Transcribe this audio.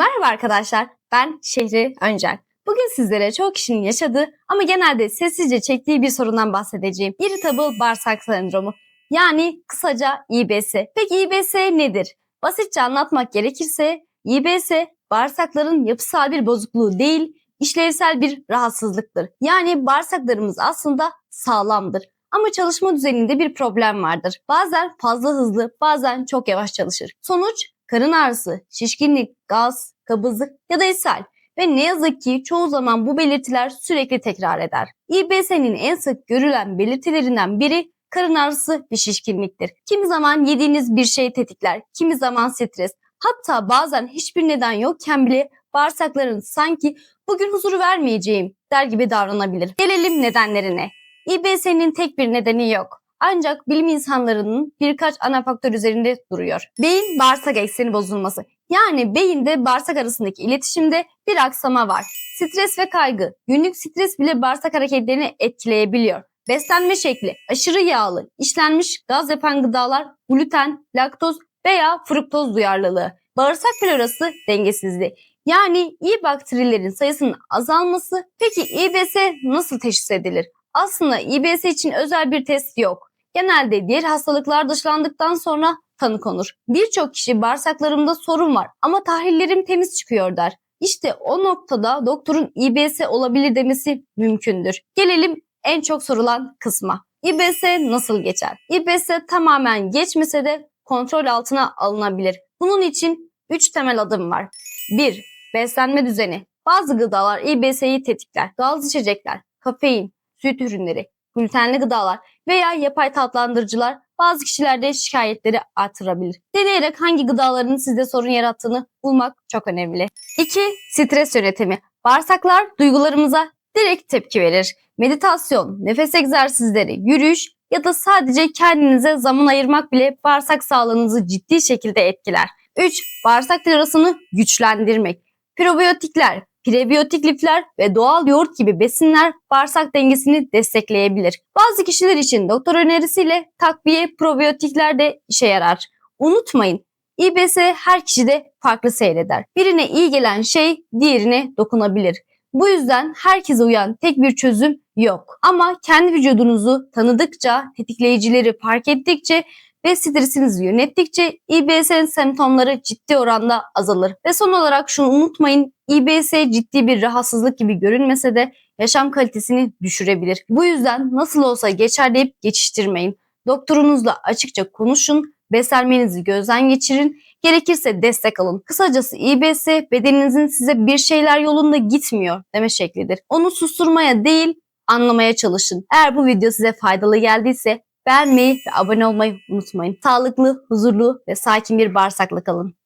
Merhaba arkadaşlar, ben Şehri Öncel. Bugün sizlere çoğu kişinin yaşadığı ama genelde sessizce çektiği bir sorundan bahsedeceğim. Irritable bağırsak sendromu. Yani kısaca İBS. Peki İBS nedir? Basitçe anlatmak gerekirse İBS bağırsakların yapısal bir bozukluğu değil, işlevsel bir rahatsızlıktır. Yani bağırsaklarımız aslında sağlamdır. Ama çalışma düzeninde bir problem vardır. Bazen fazla hızlı, bazen çok yavaş çalışır. Sonuç karın ağrısı, şişkinlik, gaz, kabızlık ya da ishal. Ve ne yazık ki çoğu zaman bu belirtiler sürekli tekrar eder. İBS'nin en sık görülen belirtilerinden biri karın ağrısı ve şişkinliktir. Kimi zaman yediğiniz bir şey tetikler, kimi zaman stres. Hatta bazen hiçbir neden yokken bile bağırsakların sanki bugün huzuru vermeyeceğim der gibi davranabilir. Gelelim nedenlerine. İBS'nin tek bir nedeni yok. Ancak bilim insanlarının birkaç ana faktör üzerinde duruyor. Beyin bağırsak ekseni bozulması. Yani beyinde bağırsak arasındaki iletişimde bir aksama var. Stres ve kaygı. Günlük stres bile bağırsak hareketlerini etkileyebiliyor. Beslenme şekli, aşırı yağlı, işlenmiş gaz yapan gıdalar, gluten, laktoz veya fruktoz duyarlılığı. Bağırsak florası dengesizliği. Yani iyi bakterilerin sayısının azalması. Peki İBS nasıl teşhis edilir? Aslında İBS için özel bir test yok. Genelde diğer hastalıklar dışlandıktan sonra tanı konur. Birçok kişi bağırsaklarımda sorun var ama tahlillerim temiz çıkıyor der. İşte o noktada doktorun İBS olabilir demesi mümkündür. Gelelim en çok sorulan kısma. İBS nasıl geçer? İBS tamamen geçmese de kontrol altına alınabilir. Bunun için 3 temel adım var. 1. Beslenme düzeni. Bazı gıdalar İBS'yi tetikler. Gaz içecekler, kafein, süt ürünleri, glutenli gıdalar veya yapay tatlandırıcılar bazı kişilerde şikayetleri artırabilir. Deneyerek hangi gıdaların sizde sorun yarattığını bulmak çok önemli. 2. Stres yönetimi. Bağırsaklar duygularımıza direkt tepki verir. Meditasyon, nefes egzersizleri, yürüyüş ya da sadece kendinize zaman ayırmak bile bağırsak sağlığınızı ciddi şekilde etkiler. 3. Bağırsak florasını güçlendirmek. Probiyotikler, prebiyotik lifler ve doğal yoğurt gibi besinler bağırsak dengesini destekleyebilir. Bazı kişiler için doktor önerisiyle takviye probiyotikler de işe yarar. Unutmayın, İBS her kişide farklı seyreder. Birine iyi gelen şey diğerine dokunabilir. Bu yüzden herkese uyan tek bir çözüm yok. Ama kendi vücudunuzu tanıdıkça, tetikleyicileri fark ettikçe ve stresinizi yönettikçe İBS'nin semptomları ciddi oranda azalır. Ve son olarak şunu unutmayın, İBS ciddi bir rahatsızlık gibi görünmese de yaşam kalitesini düşürebilir. Bu yüzden nasıl olsa geçer deyip geçiştirmeyin. Doktorunuzla açıkça konuşun, beslenmenizi gözden geçirin, gerekirse destek alın. Kısacası İBS bedeninizin size bir şeyler yolunda gitmiyor deme şeklidir. Onu susturmaya değil, anlamaya çalışın. Eğer bu video size faydalı geldiyse beğenmeyi ve abone olmayı unutmayın. Sağlıklı, huzurlu ve sakin bir bağırsakla kalın.